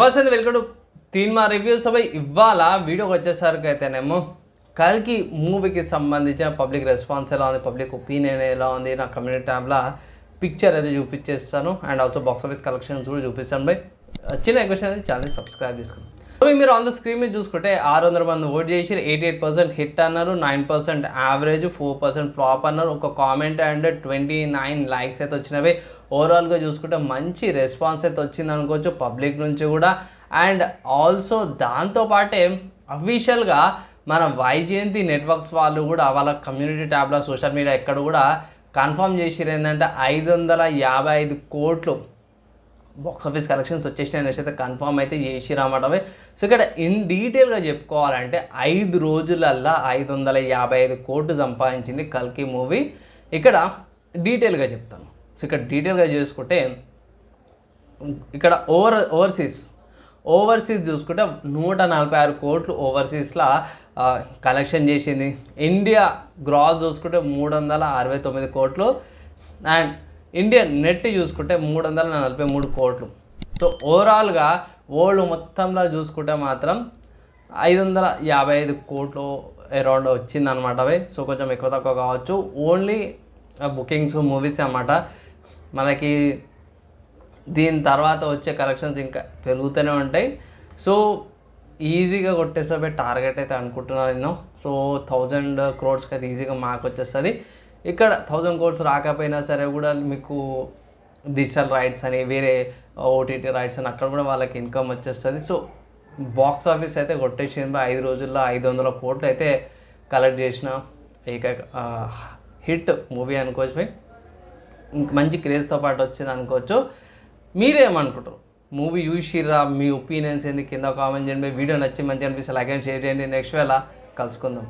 నమస్తే welcome to తీన్మా reviews అవి ఇవాళ వీడియోకి వచ్చేసరికి అయితేనేమో కల్కి మూవీకి సంబంధించిన పబ్లిక్ రెస్పాన్స్ ఎలా ఉంది పబ్లిక్ ఒపీనియన్ ఎలా ఉంది నా కమ్యూనిటీ ట్యాబ్లో పిక్చర్ అయితే చూపించేస్తాను. And also box office collections కూడా చూపిస్తాను. బై చిన్న క్వశ్చన్ అయితే ఛానల్ సబ్స్క్రైబ్ చేసుకోండి. మీరు ఆన్ ద స్క్రీన్ మీద చూసుకుంటే ఆరు వందల మంది ఓట్ చేసి ఎయిటీ ఎయిట్ పర్సెంట్ హిట్ అన్నారు. Nine percent average four percent flop అన్నారు. ఒక comment and twenty nine likes అయితే వచ్చినవి. ఓవరాల్గా చూసుకుంటే మంచి రెస్పాన్స్ అయితే వచ్చింది అనుకోవచ్చు పబ్లిక్ నుంచి కూడా. అండ్ ఆల్సో దాంతోపాటే అఫీషియల్గా మన వైజయంతి నెట్వర్క్స్ వాళ్ళు కూడా వాళ్ళ కమ్యూనిటీ ట్యాబ్లో సోషల్ మీడియా ఎక్కడ కూడా కన్ఫర్మ్ చేసిరు ఏంటంటే ఐదు వందల యాభై ఐదు కోట్లు బాక్స్ ఆఫీస్ కలెక్షన్స్ వచ్చేసినాయి అనేసి అయితే కన్ఫర్మ్ అయితే చేసి అవి సో ఇక్కడ ఇన్ డీటెయిల్గా చెప్పుకోవాలంటే ఐదు రోజులల్లా ఐదు వందల యాభై ఐదు కోట్లు సంపాదించింది కల్కి మూవీ. ఇక్కడ డీటెయిల్గా చెప్తాను. సో ఇక్కడ డీటెయిల్గా చేసుకుంటే ఇక్కడ ఓవర్ ఓవర్సీస్ ఓవర్సీస్ చూసుకుంటే నూట నలభై ఆరు కోట్లు ఓవర్సీస్లో కలెక్షన్ చేసింది. ఇండియా గ్రాస్ చూసుకుంటే మూడు వందల అరవై తొమ్మిది కోట్లు. అండ్ ఇండియన్ నెట్ చూసుకుంటే మూడు వందల నలభై మూడు కోట్లు. సో ఓవరాల్గా వరల్డ్ మొత్తంలో చూసుకుంటే మాత్రం ఐదు వందల యాభై ఐదు కోట్లు అరౌండ్ వచ్చిందనమాట అవి. సో కొంచెం ఎక్కువ తక్కువ కావచ్చు. ఓన్లీ బుకింగ్స్ మూవీస్ అన్నమాట. మనకి దీని తర్వాత వచ్చే కలెక్షన్స్ ఇంకా పెరుగుతూనే ఉంటాయి. సో ఈజీగా కొట్టేసే టార్గెట్ అయితే అనుకుంటున్నాను నేను. సో థౌజండ్ క్రోడ్స్కి అయితే ఈజీగా మాకు వచ్చేస్తుంది. ఇక్కడ థౌజండ్ కోర్స్ రాకపోయినా సరే కూడా మీకు డిజిటల్ రైట్స్ అని వేరే ఓటీటీ రైట్స్ అని అక్కడ కూడా వాళ్ళకి ఇన్కమ్ వచ్చేస్తుంది. సో బాక్స్ ఆఫీస్ అయితే కొట్టేసింది ఐదు రోజుల్లో ఐదు వందల కోట్లు అయితే కలెక్ట్ చేసిన ఏక హిట్ మూవీ అనుకోవచ్చు. ఇంక మంచి క్రేజ్తో పాటు వచ్చింది అనుకోవచ్చు. మీరేమనుకుంటారు? మూవీ చూసిర్రా? మీ ఒపీనియన్స్ ఏంది? కింద కామెంట్ చేయండి. వీడియో నచ్చి మంచి అనిపిస్తే లైక్ అండ్ షేర్ చేయండి. నెక్స్ట్ వేళ కలుసుకుందాం.